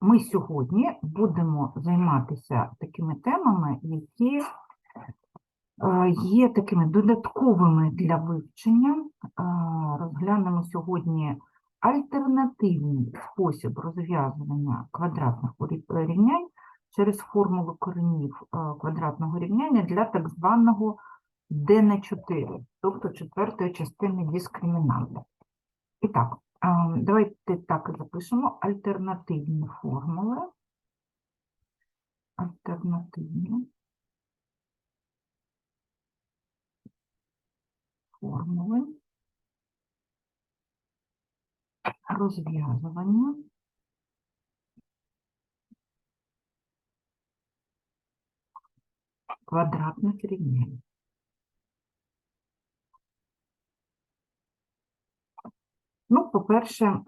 Ми сьогодні будемо займатися такими темами, які е, є такими додатковими для вивчення. Е, Розглянемо сьогодні альтернативний спосіб розв'язування квадратних рівнянь через формулу коренів е, квадратного рівняння для так званого d на 4, тобто четвертої частини дискримінанта. І так, давайте так і запишемо альтернативні формули. Альтернативні формули розв'язування квадратних рівнянь. Ну, по-перше,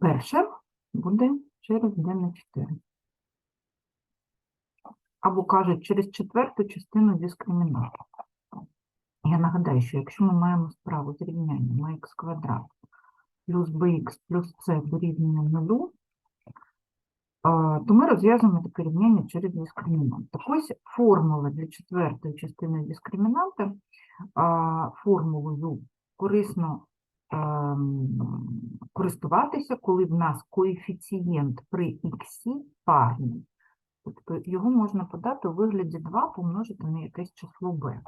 перше буде через на 4. Або кажуть, через четверту частину дискримінанту. Я нагадаю, що якщо ми маємо справу з рівнянням х квадрат плюс bx плюс c дорівнює нулю, то ми розв'язуємо таке рівняння через дискримінант. Так ось формула для четвертої частини дискримінанта, формулою корисно користуватися, коли в нас коефіцієнт при х парний. Тобто його можна подати у вигляді 2 помножити на якесь число b.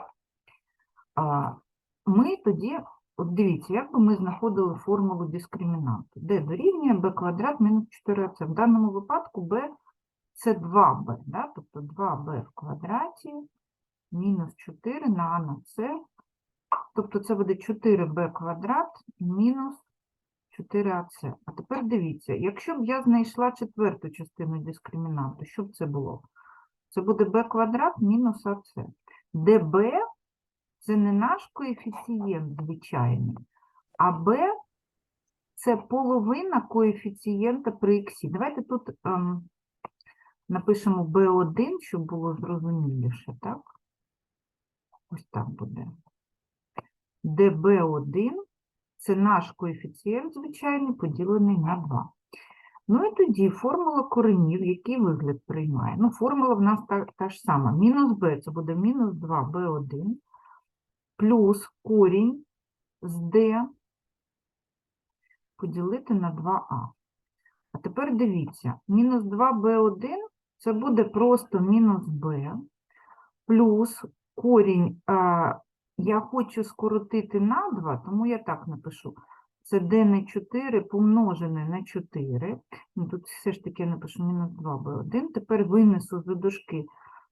Ми тоді, от дивіться, як би ми знаходили формулу дискримінанту. d дорівнює b квадрат мінус 4c. В даному випадку b це 2b, да? тобто 2b в квадраті мінус 4 на а на c. Тобто це буде 4b квадрат мінус 4ac. А тепер дивіться, якщо б я знайшла четверту частину дискримінанту, що б це було? Це буде b квадрат мінус ac. Де b – це не наш коефіцієнт звичайний, а b – це половина коефіцієнта при х. Давайте тут ем, напишемо b1, щоб було зрозуміліше, так? Ось так буде де b1 – це наш коефіцієнт звичайний, поділений на 2. Ну і тоді формула коренів, який вигляд приймає? Ну, формула в нас та, та ж сама. Мінус b – це буде мінус 2b1, плюс корінь з d поділити на 2а. А тепер дивіться, мінус 2b1 – це буде просто мінус b, плюс корінь я хочу скоротити на 2, тому я так напишу. Це d на 4 помножене на 4. Ну, тут все ж таки я напишу мінус 2b1. Тепер винесу за дужки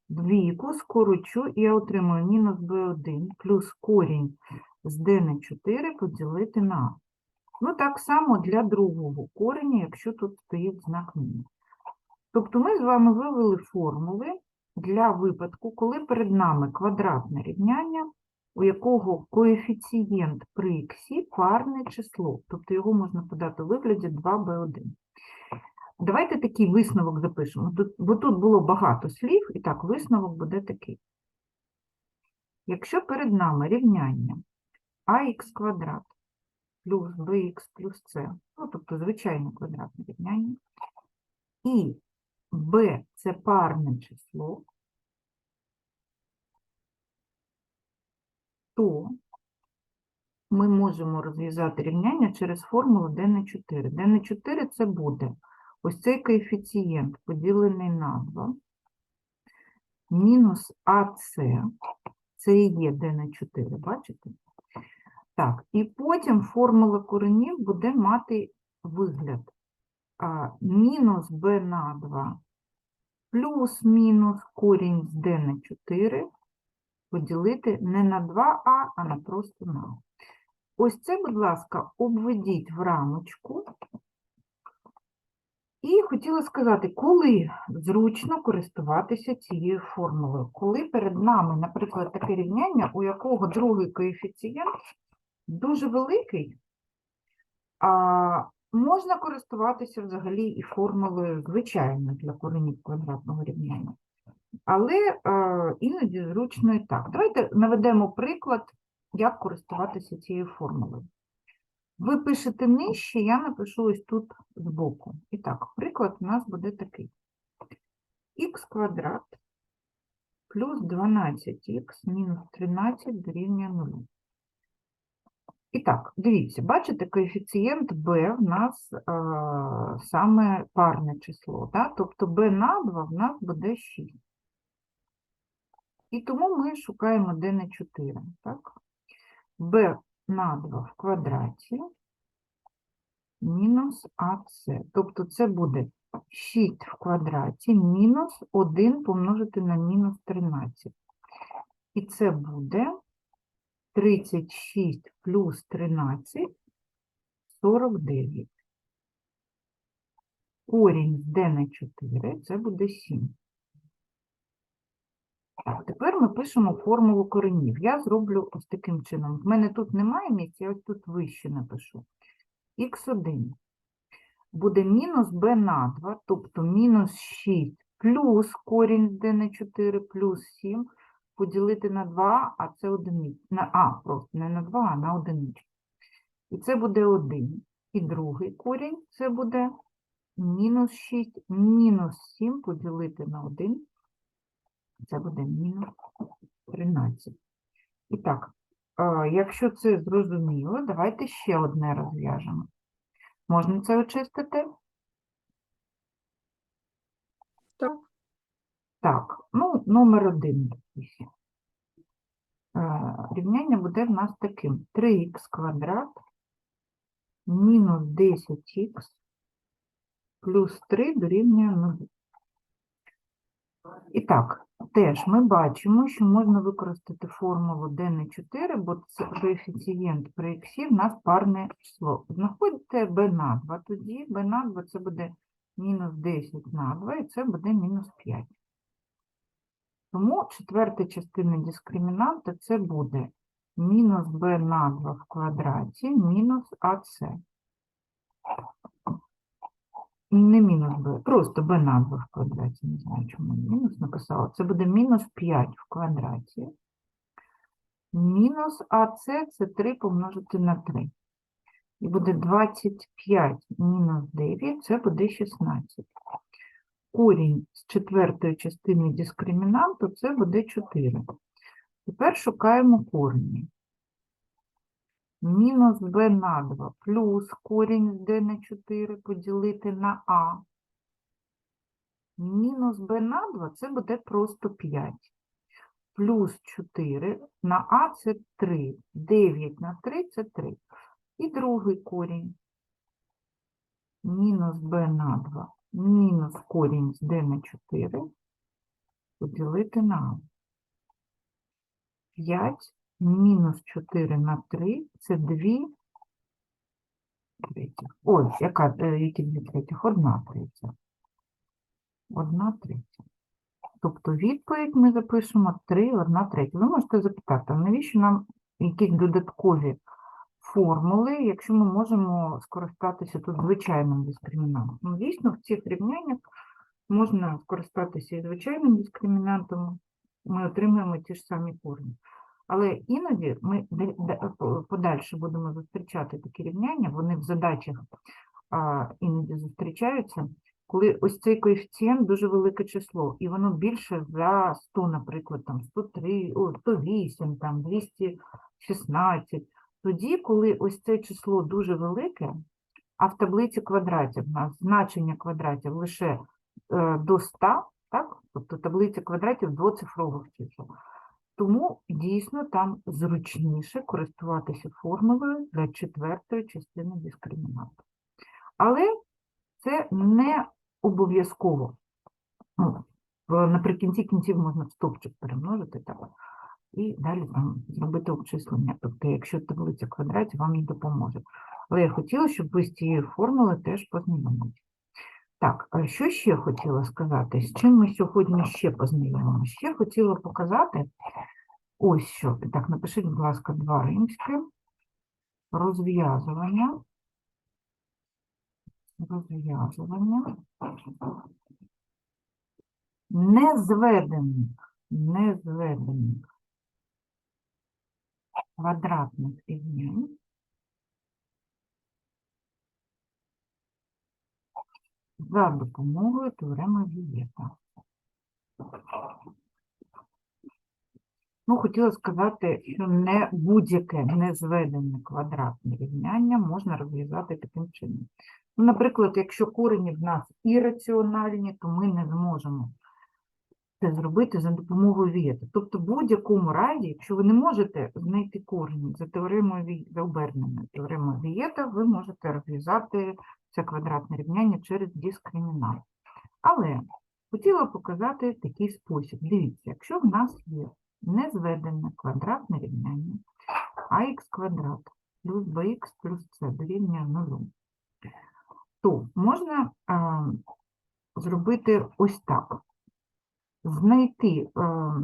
двійку, скорочу, і я отримую мінус b1 плюс корінь з d на 4 поділити на a. Ну, так само для другого кореня, якщо тут стоїть знак мінус. Тобто ми з вами вивели формули для випадку, коли перед нами квадратне рівняння, у якого коефіцієнт при х парне число, тобто його можна подати у вигляді 2b1. Давайте такий висновок запишемо, бо тут було багато слів, і так, висновок буде такий. Якщо перед нами рівняння ax квадрат плюс bx плюс c, ну, тобто звичайне квадратне рівняння, і b – це парне число, то ми можемо розв'язати рівняння через формулу d на 4. d на 4 це буде ось цей коефіцієнт поділений на 2, мінус AC, це і є d на 4, бачите? Так, і потім формула коренів буде мати вигляд а, мінус b на 2 плюс-мінус корінь з d на 4 поділити не на 2а, а на просто на. Ось це, будь ласка, обведіть в рамочку. І хотіла сказати, коли зручно користуватися цією формулою. Коли перед нами, наприклад, таке рівняння, у якого другий коефіцієнт дуже великий, а можна користуватися взагалі і формулою звичайною для коренів квадратного рівняння. Але е, іноді зручно і так. Давайте наведемо приклад, як користуватися цією формулою. Ви пишете нижче, я напишу ось тут збоку. І так, приклад у нас буде такий. х квадрат плюс 12х мінус 13 дорівнює 0. І так, дивіться, бачите, коефіцієнт b в нас е, саме парне число, да? тобто b на 2 в нас буде 6. І тому ми шукаємо d на 4, так? b на 2 в квадраті мінус АС. Тобто це буде 6 в квадраті мінус 1 помножити на мінус 13. І це буде 36 плюс 13 – 49. Корінь d на 4 – це буде 7. Тепер ми пишемо формулу коренів. Я зроблю ось таким чином. В мене тут немає місця, я ось тут вище напишу. х1 буде мінус b на 2, тобто мінус 6 плюс корінь d на 4 плюс 7 поділити на 2, а це одиниця. На а просто не на 2, а на одиничку. І це буде 1. І другий корінь це буде мінус 6, мінус 7 поділити на 1. Це буде мінус 13. І так, якщо це зрозуміло, давайте ще одне розв'яжемо. Можна це очистити? Так. Так, ну, номер один. Рівняння буде в нас таким. 3х квадрат мінус 10х плюс 3 дорівнює 0. І так, теж ми бачимо, що можна використати формулу d на 4, бо це коефіцієнт при х в нас парне число. Знаходите b на 2 тоді, b на 2 це буде мінус 10 на 2, і це буде мінус 5. Тому четверта частина дискримінанта це буде мінус b на 2 в квадраті мінус АС. Не мінус b, просто b на 2 в квадраті, не знаю, чому мінус написала. Це буде мінус 5 в квадраті. Мінус АС це 3 помножити на 3. І буде 25 мінус 9, це буде 16. Корінь з четвертої частини дискримінанту це буде 4. Тепер шукаємо корені. Мінус b на 2 плюс корінь з d на 4 поділити на а. Мінус b на 2 це буде просто 5. Плюс 4 на а це 3. 9 на 3 це 3. І другий корінь. Мінус b на 2 мінус корінь з d на 4 поділити на а. 5 мінус 4 на 3 це 2 третіх. Ой, яка, е, які 2 третіх? Одна третя. Одна третя. Тобто відповідь ми запишемо 3, 1 третя. Ви можете запитати, а навіщо нам якісь додаткові формули, якщо ми можемо скористатися тут звичайним дискримінантом? Ну, дійсно, в цих рівняннях можна скористатися і звичайним дискримінантом, ми отримуємо ті ж самі корні. Але іноді ми по- подальше будемо зустрічати такі рівняння, вони в задачах іноді зустрічаються, коли ось цей коефіцієнт дуже велике число, і воно більше за 100, наприклад, там 103, о, 108, там 216. Тоді, коли ось це число дуже велике, а в таблиці квадратів у нас значення квадратів лише е, до 100, так? Тобто таблиця квадратів двоцифрових чисел. Тому дійсно там зручніше користуватися формулою для четвертої частини дискримінанту. Але це не обов'язково. Ну, наприкінці кінців можна в стопчик перемножити так, і далі там зробити обчислення. Тобто, якщо таблиця квадратів вам не допоможе. Але я хотіла, щоб ви з цією формулою теж познайомилися. Так, а що ще хотіла сказати? З чим ми сьогодні ще познайомимося? Ще хотіла показати Ось що. Так, напишіть, будь ласка, два римські. Розв'язування. Розв'язування. Незведених, незведених квадратних рівнянь. За допомогою теорема Вієта. Ну, хотіла сказати, що не будь-яке незведене квадратне рівняння можна розв'язати таким чином. Ну, наприклад, якщо корені в нас ірраціональні, то ми не зможемо це зробити за допомогою вієта. Тобто, в будь-якому разі, якщо ви не можете знайти корені за теоремою за оберненою теоремою Вієта, ви можете розв'язати це квадратне рівняння через дискримінант. Але хотіла показати такий спосіб. Дивіться, якщо в нас є незведене квадратне рівняння ax квадрат плюс bx плюс c дорівнює 0, то можна а, зробити ось так. Знайти а,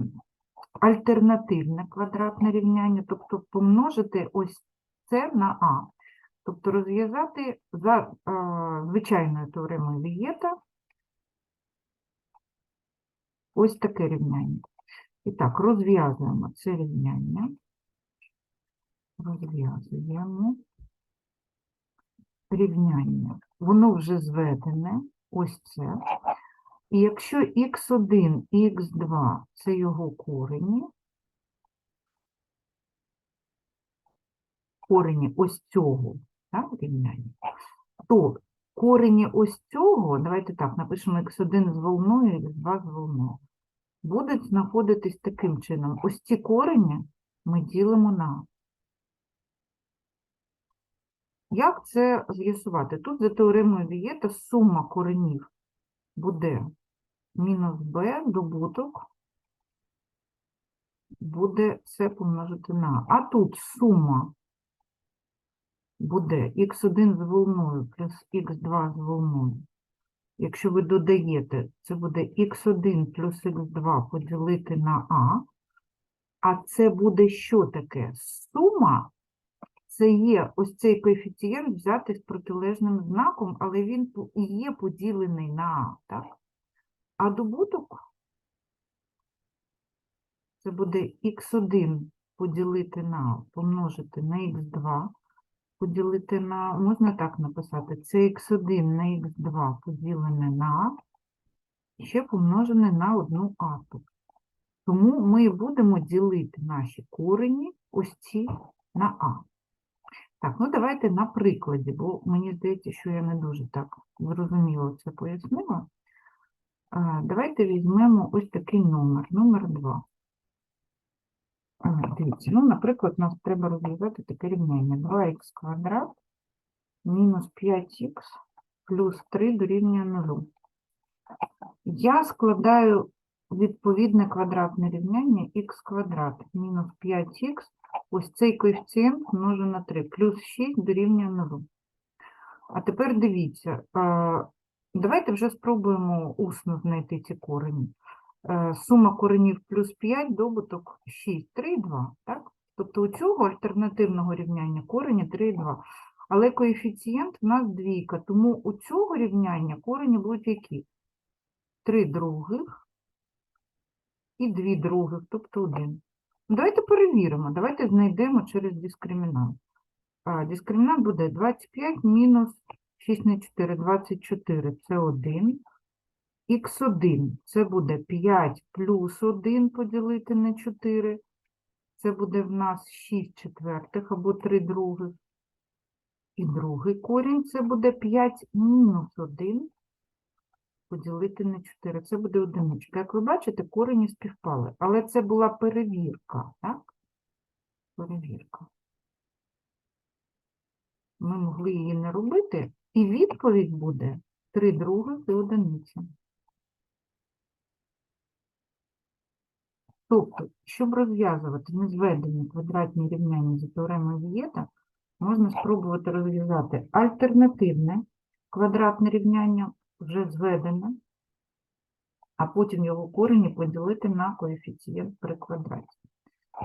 альтернативне квадратне рівняння, тобто помножити ось це на а. Тобто розв'язати за а, звичайною теоремою Вієта ось таке рівняння. І так, розв'язуємо це рівняння. Розв'язуємо рівняння. Воно вже зведене, ось це. І якщо х1 і х2 – це його корені, корені ось цього так, рівняння, то корені ось цього, давайте так, напишемо х1 з волною, х2 з волною, будуть знаходитись таким чином. Ось ці корені ми ділимо на. Як це з'ясувати? Тут за теоремою Вієта сума коренів буде мінус b, добуток буде це помножити на. А тут сума буде х1 з волною плюс х2 з волною. Якщо ви додаєте, це буде х1 плюс х2 поділити на а. А це буде що таке? Сума це є ось цей коефіцієнт взятий з протилежним знаком, але він є поділений на а, так? А добуток це буде х1 поділити на а, помножити на х2, поділити на, можна так написати, це х1 на х2 поділене на а, ще помножене на одну а. тут. Тому ми будемо ділити наші корені ось ці на а. Так, ну давайте на прикладі, бо мені здається, що я не дуже так зрозуміло це пояснила. Давайте візьмемо ось такий номер, номер 2. Дивіться, ну, наприклад, нам треба розв'язати таке рівняння. 2х квадрат мінус 5х плюс 3 дорівнює 0. Я складаю відповідне квадратне рівняння х квадрат мінус 5х, ось цей коефіцієнт множу на 3, плюс 6 дорівнює 0. А тепер дивіться, давайте вже спробуємо усно знайти ці корені. Е, Сума коренів плюс 5, добуток 6, 3 і 2, так? Тобто у цього альтернативного рівняння корені 3 і 2. Але коефіцієнт в нас двійка, тому у цього рівняння корені будуть які? 3 других і 2 других, тобто 1. Давайте перевіримо, давайте знайдемо через дискримінант. А, дискримінант буде 25 мінус 6 на 4, 24, це 1. Х1 це буде 5 плюс 1 поділити на 4. Це буде в нас 6 четвертих або 3 других. І другий корінь це буде 5 мінус 1 поділити на 4. Це буде одиничка. Як ви бачите, корені співпали. Але це була перевірка, так? Перевірка. Ми могли її не робити, і відповідь буде 3 других і одиниця. Тобто, щоб розв'язувати незведені квадратні рівняння за теоремою Вієта, можна спробувати розв'язати альтернативне квадратне рівняння, вже зведене, а потім його корені поділити на коефіцієнт при квадраті.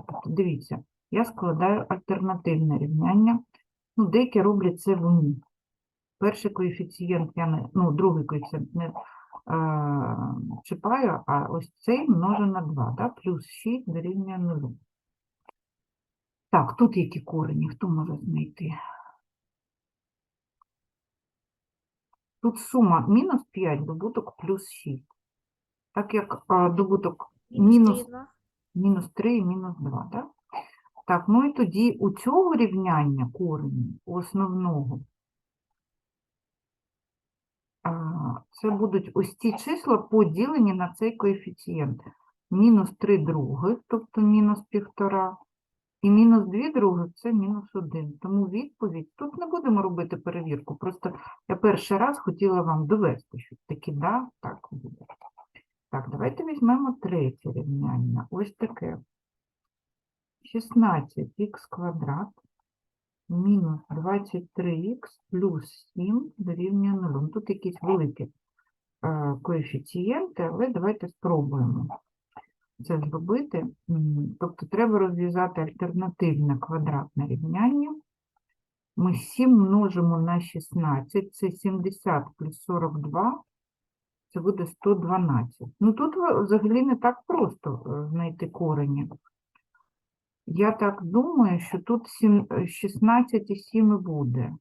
Тобто, дивіться, я складаю альтернативне рівняння. Ну, деякі роблять це в умі. Перший коефіцієнт я не, ну, другий коефіцієнт не чіпаю, а ось цей множу на 2, да? плюс 6 дорівнює 0. Так, тут які корені, хто може знайти? Тут сума мінус 5, добуток плюс 6. Так як а, добуток мінус, мінус 3 і мінус 2, так? Так, ну і тоді у цього рівняння корені, у основного, це будуть ось ці числа поділені на цей коефіцієнт. Мінус 3 других, тобто мінус 1,5, і мінус 2 других – це мінус 1. Тому відповідь, тут не будемо робити перевірку, просто я перший раз хотіла вам довести, що таки да, так буде. Так, давайте візьмемо третє рівняння. Ось таке. 16х квадрат мінус 23х плюс 7 дорівнює 0. Ну, Тут якісь великі е, коефіцієнти, але давайте спробуємо це зробити. Тобто треба розв'язати альтернативне квадратне рівняння. Ми 7 множимо на 16, це 70 плюс 42, це буде 112. Ну тут взагалі не так просто е, знайти корені. Я так думаю, що тут сім- е, 16 і 7 і буде.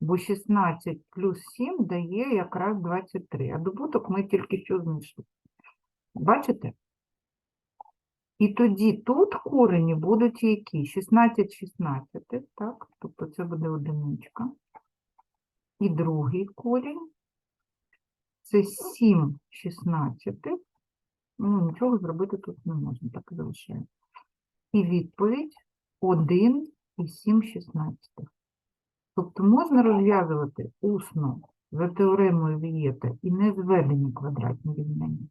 Бо 16 плюс 7 дає якраз 23, а добуток ми тільки що знайшли. Бачите? І тоді тут корені будуть які? 16 16, так? Тобто це буде одиничка. І другий корінь це 7 16. Ну, нічого зробити тут не можна, так і залишаємо. І відповідь 1 і 7 16. Тобто можна розв'язувати усно за теоремою Вієта і не зведені квадратні рівняння.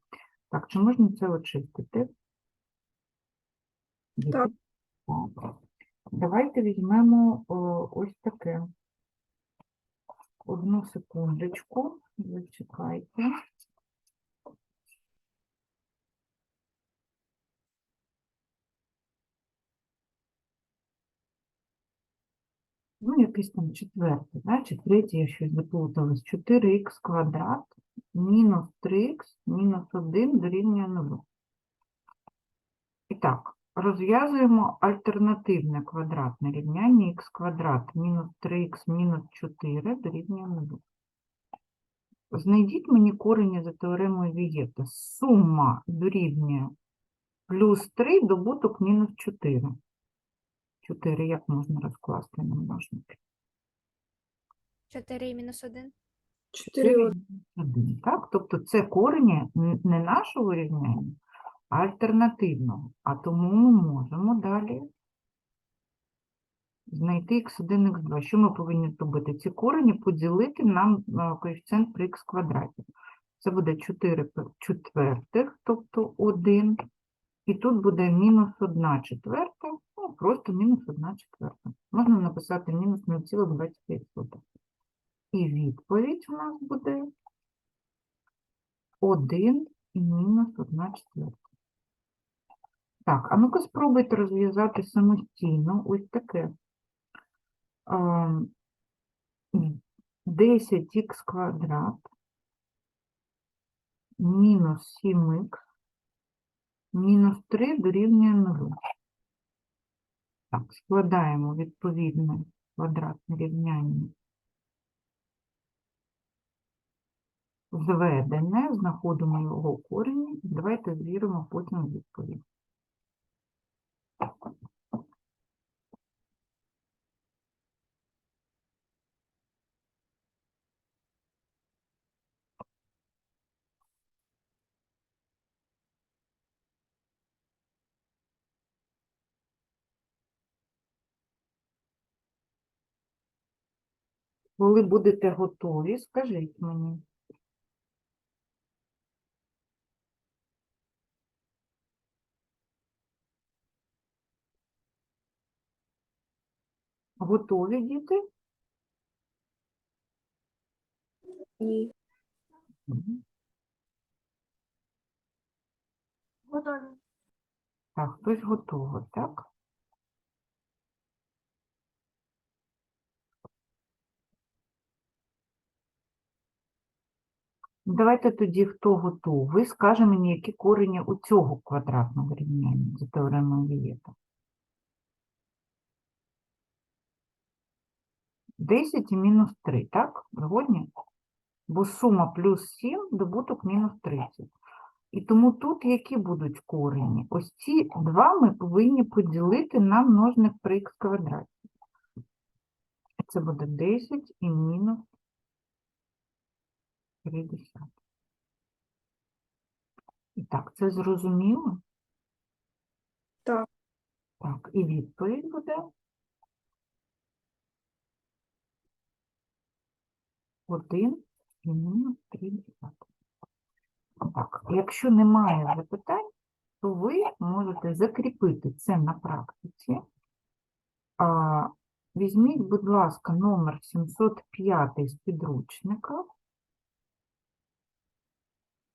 Так, чи можна це очистити? Так. Так. Давайте візьмемо о, ось таке. Одну секундочку, зачекайте. Ну, якийсь там четвертий, да? чи третій, я щось заплуталась. 4х квадрат мінус 3х мінус 1 дорівнює 0. І так, розв'язуємо альтернативне квадратне рівняння х квадрат мінус 3х мінус 4 дорівнює 0. Знайдіть мені корені за теоремою Вієта. Сума дорівнює плюс 3 добуток мінус 4. 4 як можна розкласти на множники? 4 і мінус 1. 4 1, так? Тобто це корені не нашого рівняння, а альтернативного. А тому ми можемо далі знайти x1, x2. Що ми повинні зробити? Ці корені поділити на е, коефіцієнт при х квадраті. Це буде 4 пе- четвертих, тобто 1. І тут буде мінус 1 четверта, ну просто мінус 1 четверта. Можна написати мінус 0,25. І відповідь у нас буде 1 і мінус 1 четверта. Так, а ну-ка спробуйте розв'язати самостійно ось таке. Ем, 10х квадрат мінус 7х мінус 3 дорівнює 0. Так, складаємо відповідне квадратне рівняння. Зведене, знаходимо його корінь. Давайте звіримо потім відповідь. Коли будете готові, скажіть мені. Готові, діти? Ні. Готові. Так, хтось готовий, так? Давайте тоді, хто готовий, скаже мені, які корені у цього квадратного рівняння за теоремою Вієта. 10 і мінус 3, так? Згодні? бо сума плюс 7, добуток мінус 30. І тому тут які будуть корені? Ось ці два ми повинні поділити на множник при х квадраті. Це буде 10 і мінус 30. І так, це зрозуміло? Так. Так, і відповідь буде 1 і мінус 30. Так, якщо немає запитань, то ви можете закріпити це на практиці. А, візьміть, будь ласка, номер 705 з підручника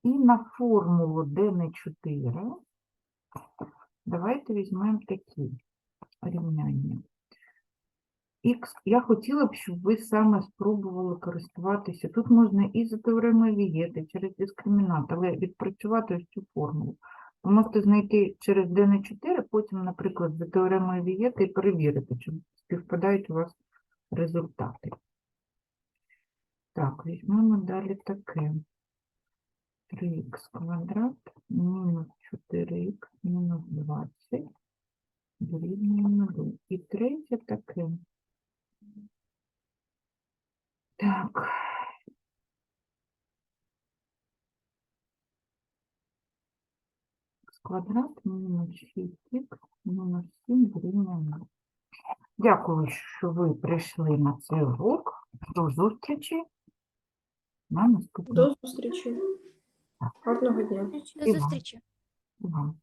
і на формулу D4 давайте візьмемо такі рівняння. Х, я хотіла б, щоб ви саме спробували користуватися. Тут можна і за теоремою Вієти, через дискримінант, але відпрацювати ось цю формулу. Ви можете знайти через d на 4, потім, наприклад, за теоремою Вієти і перевірити, чи співпадають у вас результати. Так, візьмемо далі таке. 3х квадрат мінус 4х мінус 20 дорівнює 0. І третє таке. Так. Квадрат мінус 6х мінус 7 дорівнює 0. Дякую, що ви прийшли на цей урок. До зустрічі на наступному. До зустрічі. Гарного дня. До зустрічі. Вам.